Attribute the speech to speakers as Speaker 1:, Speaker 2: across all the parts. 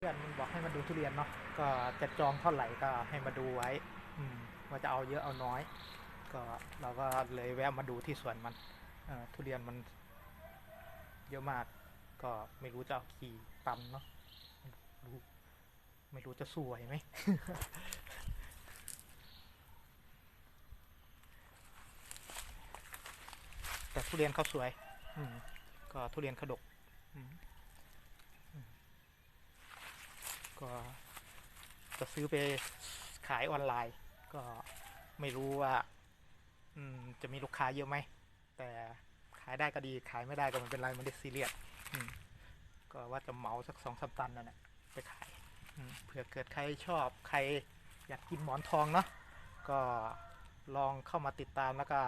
Speaker 1: เพื่อนมันบอกให้มาดูทุเรียนเนาะก็จะจองเท่าไหร่ก็ให้มาดูไว้ อืมว่าจะเอาเยอะเอาน้อย ก็เราก็เลยแวะมาดูที่สวนมันอทุเรียนมัน เยอะมาก ก็ไม่รู้จะเอากี่ตันเนาะดูไม่รู้จะสวยไหมแต่ทุเรียนเขาสวย อืมก็ทุเรียนเขาดกอืม ก็จะซื้อไปขายออนไลน์ ก็ไม่รู้ว่าจะมีลูกค้าเยอะไหม แต่ขายได้ก็ดีขายไม่ได้ก็ไม่เป็นไรมันได้ซีเรียสก็ว่าจะเหมาสักสองสามตันนั่นแหละไปขายเผื่อเกิดใครชอบใครอยากกินหมอนทองเนาะก็ลองเข้ามาติดตามแล้วก็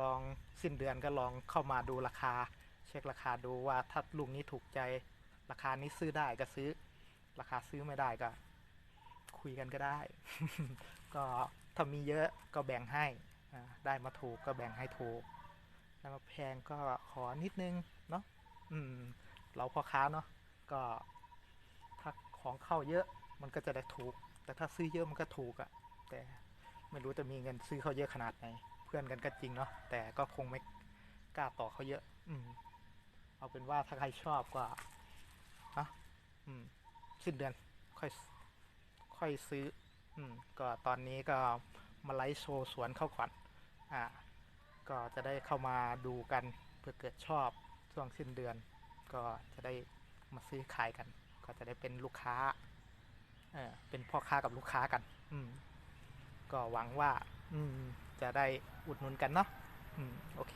Speaker 1: ลองสิ้นเดือนก็ลองเข้ามาดูราคา เช็คราคาดูว่าถ้าลูกนี้ถูกใจราคานี้ซื้อได้ก็ซื้อ ราคาซื้อไม่ได้ก็ คุยกันก็ได้ ก็ถ้ามีเยอะก็แบ่งให้ได้มาถูกก็แบ่งให้ถูกแล้มาแพงก็ขอนิดนึงเนาะอืม เราพ่อค้าเนาะก็ถ้าของเข้าเยอะมันก็จะได้ถูก แต่ถ้าซื้อเยอะมันก็ถูกอะแต่ไม่รู้จะมีเงินซื้อเขาเยอะขนาดไหน เพื่อนกันก็จริงเนาะแต่ก็คงไม่กล้าต่อเขาเยอะ อืม เอาเป็นว่าถ้าใครชอบก็เนะอืม สิ้นเดือนค่อยค่อยซื้อ อืม ก็ตอนนี้ก็มาไลฟ์โชว์สวนเข้าก่อนอ่า ก็จะได้เข้ามาดูกันเพื่อเกิดชอบช่วงสิ้นเดือน ก็จะได้มาซื้อขายกัน ก็จะได้เป็นลูกค้า เออเป็นพ่อค้ากับลูกค้ากัน อืม ก็หวังว่า อืม จะได้อุดหนุนกันเนาะ อืม โอเค